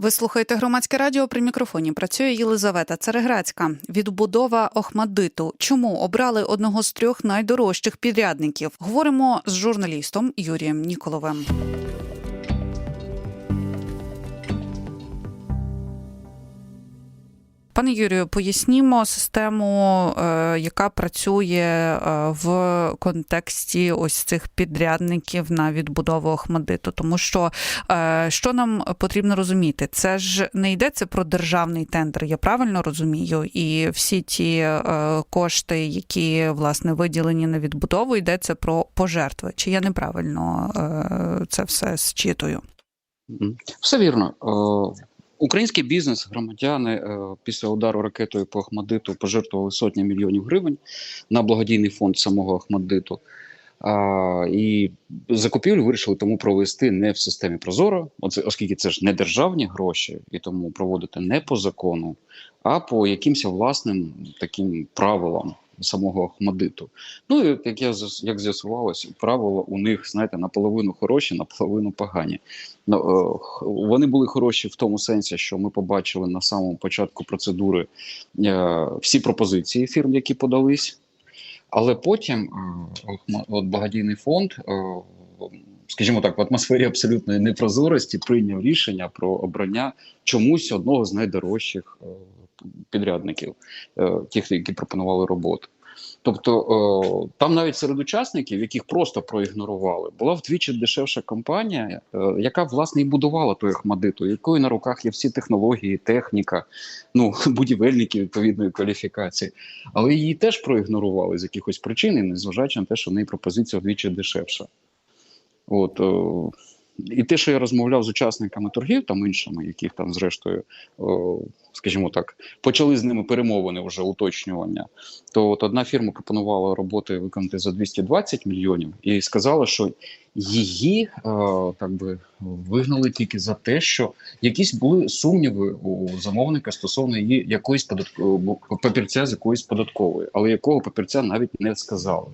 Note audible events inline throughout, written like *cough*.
Ви слухаєте громадське радіо при мікрофоні. Працює Єлизавета Цареграцька. Відбудова Охмадиту. Чому обрали одного з трьох найдорожчих підрядників? Говоримо з журналістом Юрієм Ніколовим. Пане Юрію, пояснімо систему, е, яка працює е, в контексті ось цих підрядників на відбудову Охмадиту. Тому що е, що нам потрібно розуміти, це ж не йдеться про державний тендер, я правильно розумію, і всі ті кошти, які власне виділені на відбудову, йдеться про пожертви. Чи я неправильно це все зчитую? Все вірно. Український бізнес, громадяни е, після удару ракетою по Ахмадиту пожертвували сотні мільйонів гривень на благодійний фонд самого Ахмадиту. А, і закупівлю вирішили тому провести не в системі Прозоро, оскільки це ж не державні гроші, і тому проводити не по закону, а по якимось власним таким правилам самого Ахмадиту. Ну і як я як з'ясувалось, правила у них, знаєте, наполовину хороші, наполовину погані. Ну, е, вони були хороші в тому сенсі, що ми побачили на самому початку процедури е, всі пропозиції фірм, які подались. Але потім е, от благодійний фонд, скажімо так, в атмосфері абсолютної непрозорості прийняв рішення про обрання чомусь одного з найдорожчих е, підрядників, е, тих, які пропонували роботу. Тобто е, там навіть серед учасників, яких просто проігнорували, була вдвічі дешевша компанія, яка власне і будувала той Ахмадиту, якої на руках є всі технології, техніка, ну *laughs* будівельники відповідної кваліфікації, але її теж проігнорували з якихось причин, незважаючи на те, що в неї пропозиція вдвічі дешевша. От е, і те, що я розмовляв з учасниками торгів, там іншими, яких там, зрештою, о, скажімо так, почали з ними перемовини вже уточнювання. То от одна фірма пропонувала роботи виконати за 220 мільйонів і сказала, що її е, так би вигнали тільки за те, що якісь були сумніви у замовника стосовно її якоїсь податкової папірця з якоїсь податкової, але якого папірця навіть не сказали.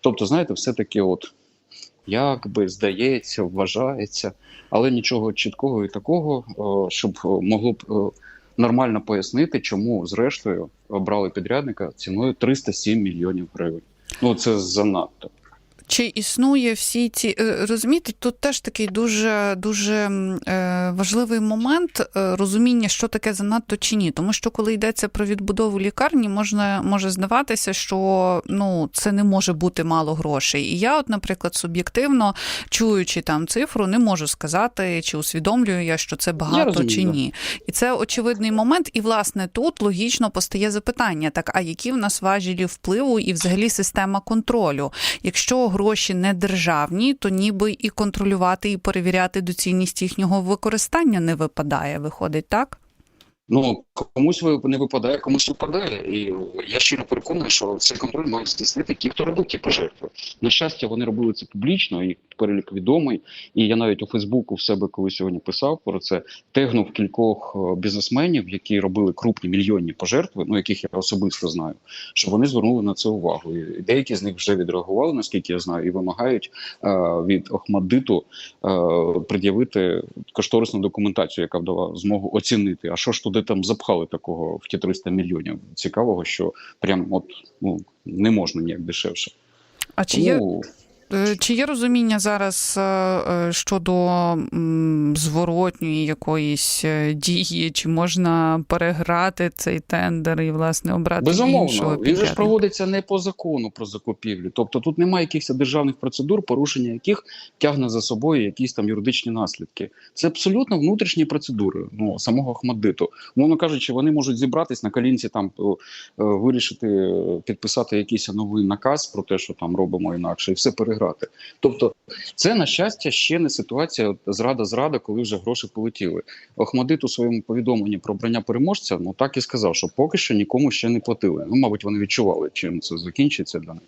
Тобто, знаєте, все-таки, от якби здається, вважається, але нічого чіткого і такого, щоб могло б нормально пояснити, чому зрештою обрали підрядника ціною 307 мільйонів гривень. Ну це занадто. Чи існує всі ці е, розумієте, тут теж такий дуже дуже е, важливий момент е, розуміння, що таке занадто чи ні. Тому що коли йдеться про відбудову лікарні, можна може здаватися, що ну це не може бути мало грошей. І я, от, наприклад, суб'єктивно чуючи там цифру, не можу сказати, чи усвідомлюю я, що це багато розумію, чи ні. І це очевидний момент. І власне тут логічно постає запитання: так, а які в нас важелі впливу і взагалі система контролю? Якщо гроші не державні, то ніби і контролювати, і перевіряти доцільність їхнього використання не випадає. Виходить так? Ну комусь не випадає, комусь випадає. І я щиро переконаний, що цей контроль мають здійснити ті, хто робив ті пожертви. На щастя, вони робили це публічно, їх перелік відомий. І я навіть у Фейсбуку в себе, коли сьогодні писав про це, тегнув кількох е, бізнесменів, які робили крупні мільйонні пожертви, ну яких я особисто знаю, що вони звернули на це увагу. І деякі з них вже відреагували, наскільки я знаю, і вимагають е, від Охмаддиту е, пред'явити кошторисну документацію, яка б дала змогу оцінити, а що ж туди там запхали такого в ті 300 мільйонів. Цікавого, що прям от ну не можна ніяк дешевше. А чи є Тому Е, Чи є розуміння зараз е, е, щодо зворотньої якоїсь е, дії, чи можна переграти цей тендер і власне обрати іншого безумовно він же ж проводиться не по закону про закупівлю. Тобто тут немає якихось державних процедур, порушення яких тягне за собою якісь там юридичні наслідки. Це абсолютно внутрішні процедури ну самого Ахмаддиту. Мовно кажучи, вони можуть зібратись на колінці, там е, е, вирішити е, підписати якийсь новий наказ про те, що там робимо інакше, і все переграти. Тобто, це на щастя ще не ситуація зрада-зрада, коли вже гроші полетіли. Охмадит у своєму повідомленні про обрання переможця, ну так і сказав, що поки що нікому ще не платили. Ну, мабуть, вони відчували, чим це закінчиться для них.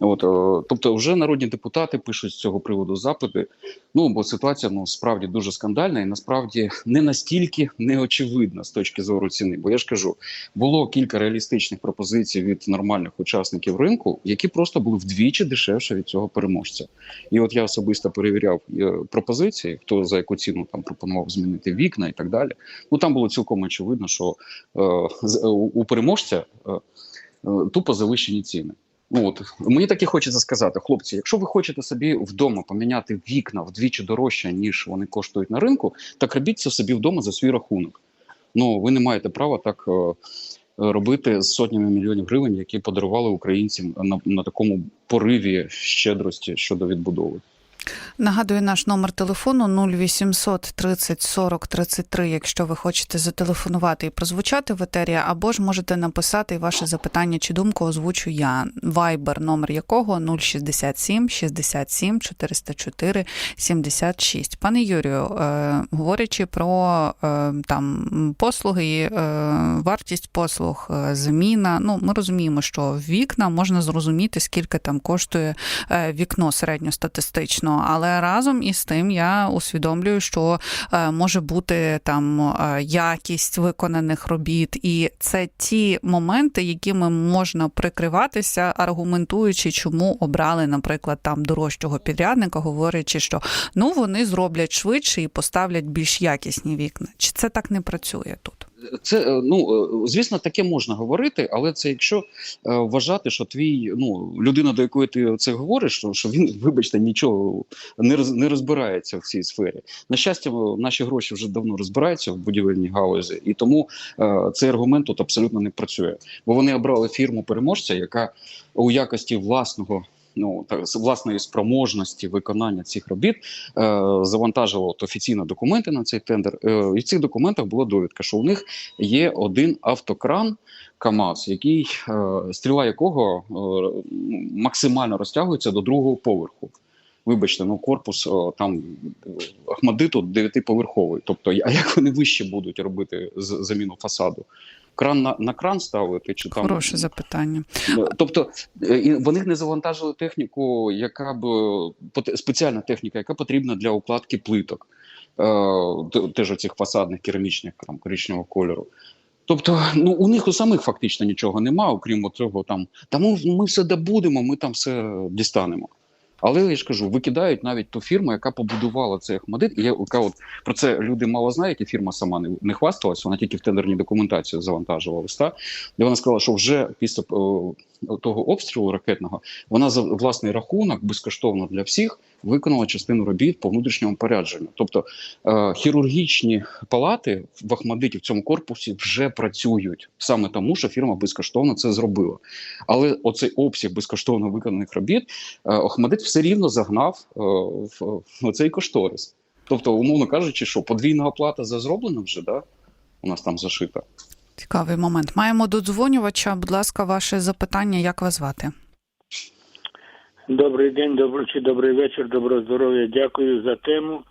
От, е, тобто, вже народні депутати пишуть з цього приводу запити. Ну бо ситуація ну справді дуже скандальна і насправді не настільки неочевидна з точки зору ціни. Бо я ж кажу, було кілька реалістичних пропозицій від нормальних учасників ринку, які просто були вдвічі дешевше від цього переможця. І от я особисто перевіряв е, пропозиції, хто за яку ціну там пропонував змінити вікна і так далі. Ну там було цілком очевидно, що е, з- у переможця е, е, тупо завищені ціни. От мені таки хочеться сказати, хлопці, якщо ви хочете собі вдома поміняти вікна вдвічі дорожче, ніж вони коштують на ринку, так робіть це собі вдома за свій рахунок. Ну ви не маєте права так е, робити з сотнями мільйонів гривень, які подарували українцям на, на такому пориві щедрості щодо відбудови. Нагадую наш номер телефону 0800 30 40 33, якщо ви хочете зателефонувати і прозвучати в етері, або ж можете написати ваше запитання чи думку озвучу я. Вайбер, номер якого 067 67 404 76. Пане Юрію, е, говорячи про е, там послуги, е, вартість послуг, е, заміна. Ну, ми розуміємо, що вікна можна зрозуміти, скільки там коштує е, вікно середньостатистично, але разом із тим я усвідомлюю, що е, може бути там е, якість виконаних робіт, і це ті моменти, якими можна прикриватися, аргументуючи, чому обрали, наприклад, там дорожчого підрядника, говорячи, що ну вони зроблять швидше і поставлять більш якісні вікна. Чи це так не працює тут? Це е, ну е, звісно, таке можна говорити, але це якщо е, вважати, що твій ну людина, до якої ти це говориш, що, що він, *laughs* вибачте, нічого не роз, не розбирається в цій сфері. На щастя, наші гроші вже давно розбираються в будівельній галузі, і тому е, цей аргумент тут абсолютно не працює. Бо вони обрали фірму переможця, яка у якості власного. Ну так з власної спроможності виконання цих робіт е, завантажила от офіційно документи на цей тендер. Е, і в цих документах була довідка, що у них є один автокран КАМАЗ, який е, стріла якого е, максимально розтягується до другого поверху. Вибачте, ну корпус о, там е, Ахмадиту дев'ятиповерховий. Тобто, а як вони вище будуть робити з- заміну фасаду? Кран на, на кран ставити чи там Хороше запитання. Е, Тобто е, вони не завантажили техніку, яка б спеціальна техніка, яка потрібна для укладки плиток, е, теж оцих фасадних керамічних там коричневого кольору. Тобто, ну у них у самих фактично нічого немає, окрім цього там. Тому ми все добудемо, ми там все дістанемо. Але я ж кажу, викидають навіть ту фірму, яка побудувала цей Ахмадит, і яка от про це люди мало знають, і фірма сама не, не хвасталась, вона тільки в тендерній документації завантажувала листа, де вона сказала, що вже після того обстрілу ракетного вона за власний рахунок безкоштовно для всіх виконала частину робіт по внутрішньому порядженню. Тобто е, хірургічні палати в Ахмадиті в цьому корпусі вже працюють саме тому, що фірма безкоштовно це зробила. Але оцей обсяг безкоштовно виконаних робіт е, Охмадит все рівно загнав е, в, в цей кошторис. Тобто, умовно кажучи, що подвійна оплата за зроблене вже да, у нас там зашита. Цікавий момент. Маємо додзвонювача. Будь ласка, ваше запитання, як вас звати? Добрий день, добрий чи добрий вечір, доброго здоров'я. Дякую за тему.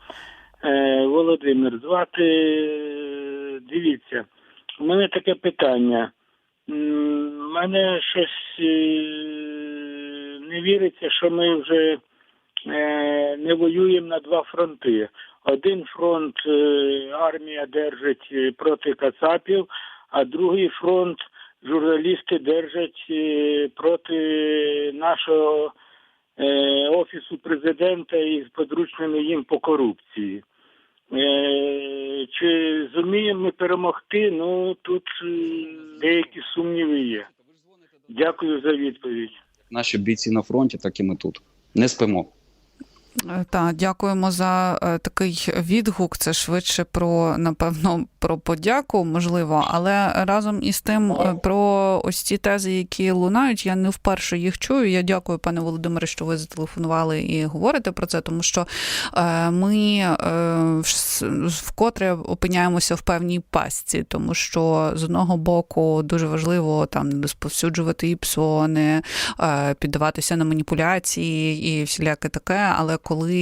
Е, Володимир, звати. е, Дивіться, у мене таке питання. М, Мене щось е, не віриться, що ми вже е, не воюємо на два фронти. Один фронт армія держить проти кацапів, а другий фронт журналісти держать е, проти нашого е, офісу президента із подручними їм по корупції. Е, чи зуміємо ми перемогти? Ну тут деякі сумніви є. Дякую за відповідь. Наші бійці на фронті, так і ми тут. Не спимо. Е, Так, дякуємо за е, такий відгук. Це швидше про напевно про подяку, можливо, але разом із тим е, ось ці тези, які лунають. Я не вперше їх чую. Я дякую, пане Володимире, що ви зателефонували і говорите про це, тому що е, ми е, вкотре опиняємося в певній пастці, тому що з одного боку дуже важливо там не розповсюджувати іпсони, е, піддаватися на маніпуляції і всіляке таке. Але коли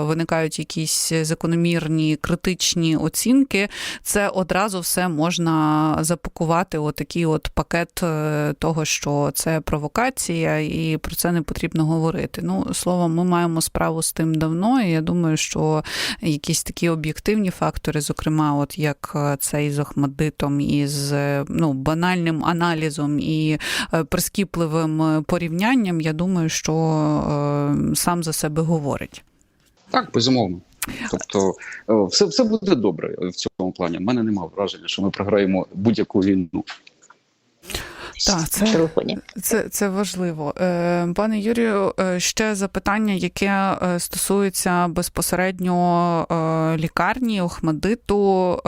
виникають якісь закономірні критичні оцінки, це одразу все можна запакувати у такі от пакети. Пакет е, того, що це провокація, і про це не потрібно говорити. Ну, словом, ми маємо справу з тим давно, і я думаю, що якісь такі об'єктивні фактори, зокрема, от як е, цей з Охмадитом, і з е, ну, банальним аналізом і прискіпливим порівнянням, я думаю, що сам за себе говорить. Так, безумовно. Тобто, все, все буде добре в цьому плані. У мене немає враження, що ми програємо будь-яку війну. Так, це. Це, це важливо. Е, Пане Юрію, е, ще запитання, яке е, стосується безпосередньо лікарні Охмадиту.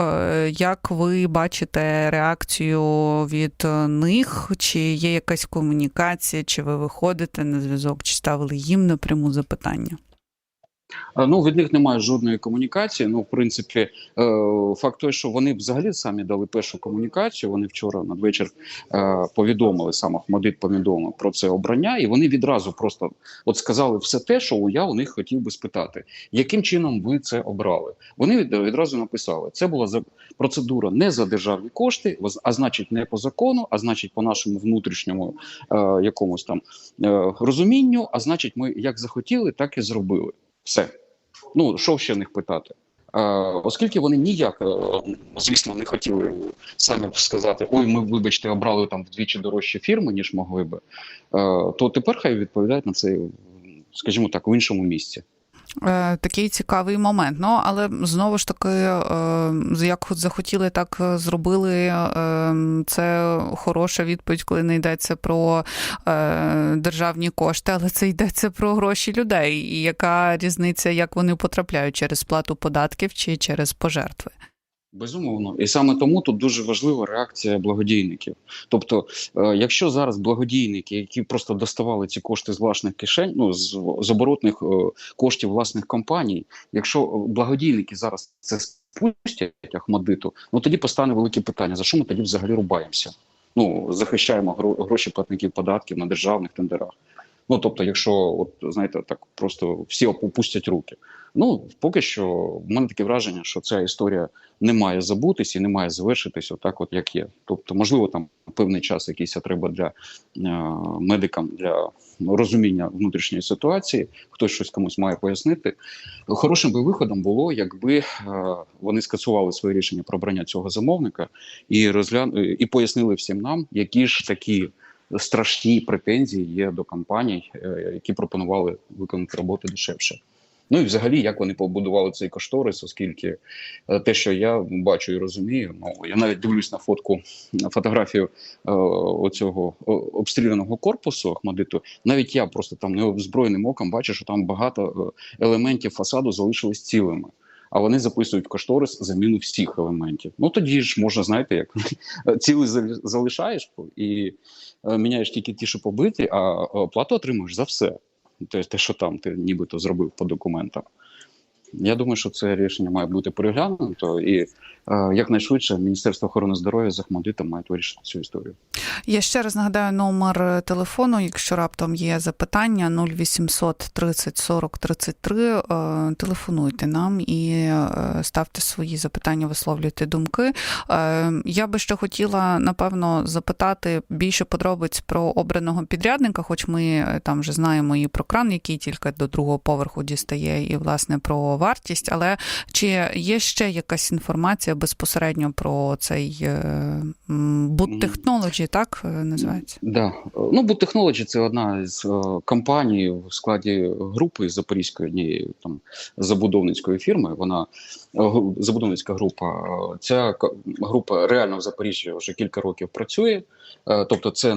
Як ви бачите реакцію від них? Чи є якась комунікація, чи ви виходите на зв'язок, чи ставили їм напряму запитання? Ну, від них немає жодної комунікації. Ну, в принципі, е, факт той, що вони взагалі самі дали першу комунікацію. Вони вчора надвечір е, повідомили сам Ахмадит повідомив про це обрання, і вони відразу просто от сказали все те, що я у них хотів би спитати, яким чином ви це обрали. Вони відразу написали: це була за процедура не за державні кошти, а значить, не по закону, а значить, по нашому внутрішньому е, якомусь там розумінню. А значить, ми як захотіли, так і зробили. Все. Ну, що ще в них питати? Оскільки вони ніяк, е, звісно, не хотіли самі сказати, ой, ми, вибачте, обрали там вдвічі дорожчі фірми, ніж могли би, е, то тепер хай відповідають на це, скажімо так, в іншому місці. Е, Такий цікавий момент. Ну але знову ж таки, е, як захотіли, так зробили. Е, Це хороша відповідь, коли не йдеться про державні кошти, але це йдеться про гроші людей. І яка різниця, як вони потрапляють через сплату податків чи через пожертви? Безумовно, і саме тому тут дуже важлива реакція благодійників. Тобто, е, якщо зараз благодійники, які просто доставали ці кошти з власних кишень, ну з, з оборотних е, коштів власних компаній, якщо благодійники зараз це спустять Ахмадиту, ну тоді постане велике питання: за що ми тоді взагалі рубаємося? Ну захищаємо гро- гроші платників податків на державних тендерах. Ну тобто, якщо от знаєте, так просто всі опустять руки. Ну поки що в мене таке враження, що ця історія не має забутись і не має завершитись отак, от як є. Тобто, можливо, там певний час якийсь треба для е, медикам для розуміння внутрішньої ситуації. Хтось щось комусь має пояснити. Хорошим би виходом було, якби е, вони скасували своє рішення про обрання цього замовника і розглян... е, і пояснили всім нам, які ж такі. Страшні претензії є до компаній, е, які пропонували виконати роботу дешевше. Ну і взагалі, як вони побудували цей кошторис, оскільки е, те, що я бачу і розумію, ну я навіть дивлюсь на фотку на фотографію е, оцього обстріляного корпусу Ахмадиту. Навіть я просто там неозброєним оком бачу, що там багато е, елементів фасаду залишились цілими. А вони записують в кошторис заміну всіх елементів. Ну тоді ж можна, знаєте, як *laughs* цілий зал- залишаєш і е, міняєш тільки ті, що побиті, а оплату отримуєш за все. Тобто те, що там ти нібито зробив по документам. Я думаю, що це рішення має бути переглянуто, і е, якнайшвидше Міністерство охорони здоров'я з Ахмадитом має вирішити цю історію. Я ще раз нагадаю номер телефону, якщо раптом є запитання 0800 30 40 33. е, Телефонуйте нам і е, ставте свої запитання, висловлюйте думки. Е, Я би ще хотіла напевно запитати більше подробиць про обраного підрядника, хоч ми там вже знаємо і про кран, який тільки до другого поверху дістає, і власне про вартість. Але чи є ще якась інформація безпосередньо про цей Boot Technology, так е, називається? Да. Ну, Boot Technology – це одна з е, компаній в складі групи Запорізької однієї там забудовницької фірми. Вона е, забудовницька група. Ця група реально в Запоріжжі вже кілька років працює. Тобто, це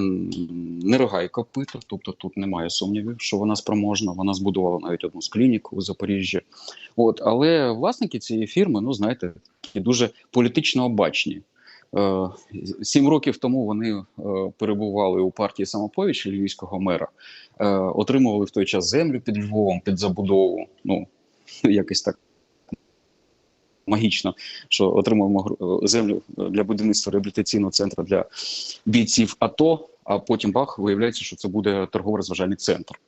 не рога і копита, тобто тут немає сумнівів, що вона спроможна. Вона збудувала навіть одну з клінік у Запоріжжі. От, але власники цієї фірми, ну знаєте, дуже політично обачні. Е, Сім років тому вони е, перебували у партії самопоміч львівського мера, е, отримували в той час землю під Львовом, під забудову. Ну *laughs* якось так магічно, що отримуємо землю для будівництва реабілітаційного центру для бійців АТО. А потім бах, виявляється, що це буде торгово-розважальний центр.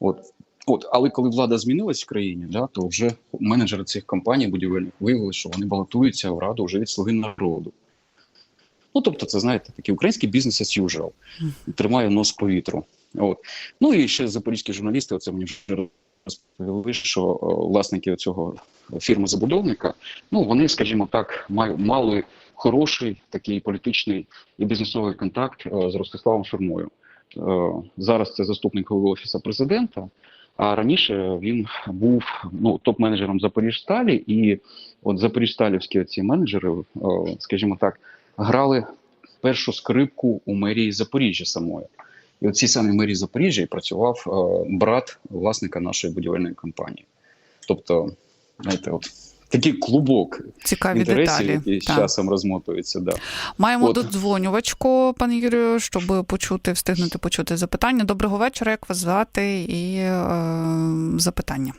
От. От, але коли влада змінилась в країні, да, то вже менеджери цих компаній будівельних виявили, що вони балотуються в раду вже від слуги народу. Ну тобто, це знаєте, такий український бізнес as usual. Тримає нос повітру. От. Ну і ще запорізькі журналісти, оце мені вже розповіли, що о, власники цього фірми забудовника, ну вони, скажімо так, мали хороший такий політичний і бізнесовий контакт з Ростиславом Шурмою. Зараз це заступник голови офісу президента. А раніше він був ну топ-менеджером Запоріжсталі, і от Запоріжсталівські ці менеджери, е, скажімо так, грали першу скрипку у мерії Запоріжжя самої. І от цій самій мерії Запоріжжя і працював е, брат власника нашої будівельної компанії. Тобто, знаєте, от такий клубок Цікаві інтересів, деталі. який з Так. часом розмотується. Да. Маємо От. додзвонювачку, пане Юрію, щоб почути, встигнути почути запитання. Доброго вечора, як вас звати і е, запитання.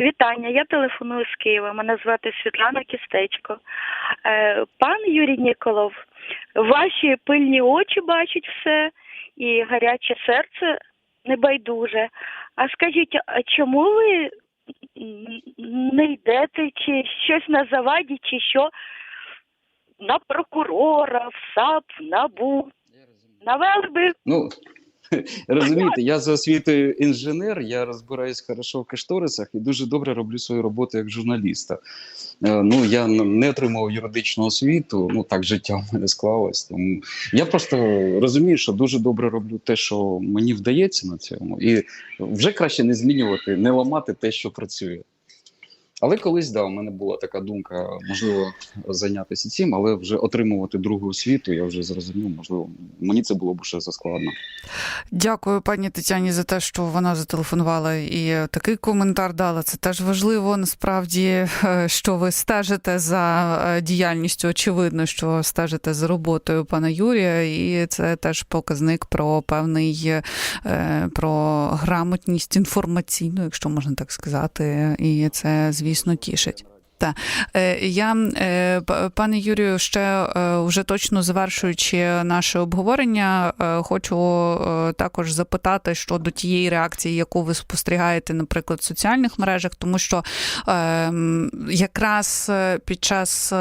Вітання, я телефоную з Києва. Мене звати Світлана Кістечко. Е, Пан Юрій Ніколов, ваші пильні очі бачать все і гаряче серце небайдуже. А скажіть, а чому ви не йдете, чи щось на заваді, чи що на прокурора, в САП, в НАБУ? Навели би Ну, розумієте, я за освітою інженер, я розбираюсь хорошо в кошторисах і дуже добре роблю свою роботу як журналіста. Е, Ну, я не отримав юридичну освіту, ну так життя в мене склалось. Тому я просто розумію, що дуже добре роблю те, що мені вдається на цьому, і вже краще не змінювати, не ламати те, що працює. Але колись да, у мене була така думка, можливо, зайнятися цим, але вже отримувати другу освіту, я вже зрозумів, можливо, мені це було б ще заскладно. Дякую пані Тетяні за те, що вона зателефонувала і такий коментар дала. Це теж важливо. Насправді, е, що ви стежите за е, діяльністю. Очевидно, що стежите за роботою пана Юрія, і це теж показник про певний е, про грамотність інформаційну, якщо можна так сказати, і це, звісно, тішить. Та Е, я, е, пане Юрію, ще е, вже точно завершуючи наше обговорення, хочу також запитати щодо тієї реакції, яку ви спостерігаєте, наприклад, в соціальних мережах, тому що якраз під час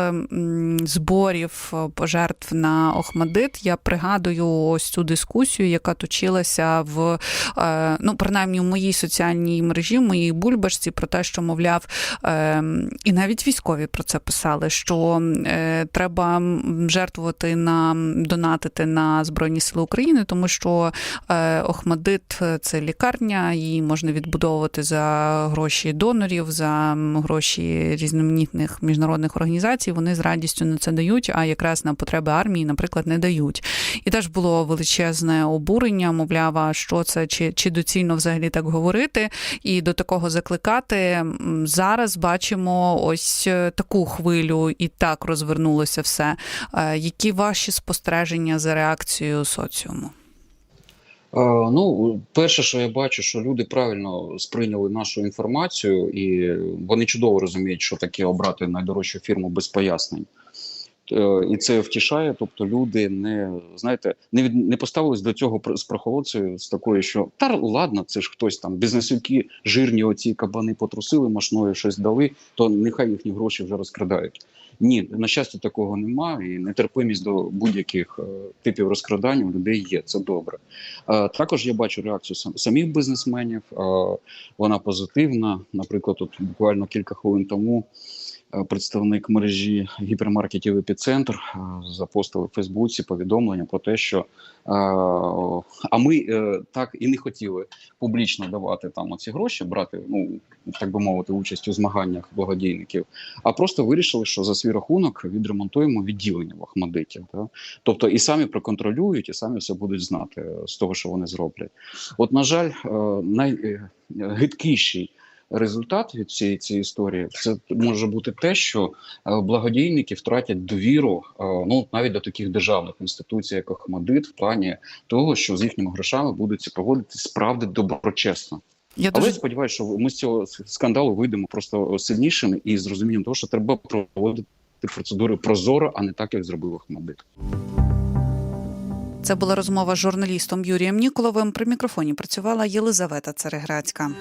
зборів пожертв на Охмадит я пригадую ось цю дискусію, яка точилася в ну, принаймні в моїй соціальній мережі, в моїй бульбашці, про те, що мовляв, і навіть військові про це писали, що е, треба жертвувати на донатити на Збройні Сили України, тому що е, Охмадит це лікарня, її можна відбудовувати за гроші донорів, за гроші різноманітних міжнародних організацій. Вони з радістю на це дають, а якраз на потреби армії, наприклад, не дають. І теж було величезне обурення, мовляв, що це чи, чи доцільно взагалі так говорити, і до такого закликати. Зараз бачимо ось е, таку хвилю, і так розвернулося все. Е, Які ваші спостереження за реакцією соціуму? Е, Ну, перше, що я бачу, що люди правильно сприйняли нашу інформацію, і вони чудово розуміють, що таке обрати найдорожчу фірму без пояснень. Е, І це втішає. Тобто, люди не знаєте, не від не поставились до цього з прохолодцею, з такою, що та ладно, це ж хтось там бізнесівки, жирні оці кабани потрусили машною, щось дали, то нехай їхні гроші вже розкрадають. Ні, на щастя, такого немає, і нетерпимість до будь-яких е, типів розкрадань у людей є. Це добре. Е, Також я бачу реакцію сам- самих бізнесменів. е, Вона позитивна. Наприклад, тут буквально кілька хвилин тому представник мережі гіпермаркетів «Епіцентр» е, запостив у Фейсбуці повідомлення про те, що е, а ми е, так і не хотіли публічно давати там оці гроші, брати, ну так би мовити, участь у змаганнях благодійників, а просто вирішили, що за свій рахунок відремонтуємо відділення в Ахмадиті. Да? Тобто і самі проконтролюють, і самі все будуть знати е, з того, що вони зроблять. От, на жаль, найгидкіший результат від цієї цієї історії це може бути те, що е, благодійники втратять довіру е, ну навіть до таких державних інституцій, як Ахмадит, в плані того, що з їхніми грошами будуть це проводити справді доброчесно. Я Але дуже сподіваюся, що ми з цього скандалу вийдемо просто сильнішими і з розумінням того, що треба проводити процедури прозоро, а не так, як зробив Ахмадит. це була розмова з журналістом Юрієм Ніколовим. При мікрофоні працювала Єлизавета Цареградська.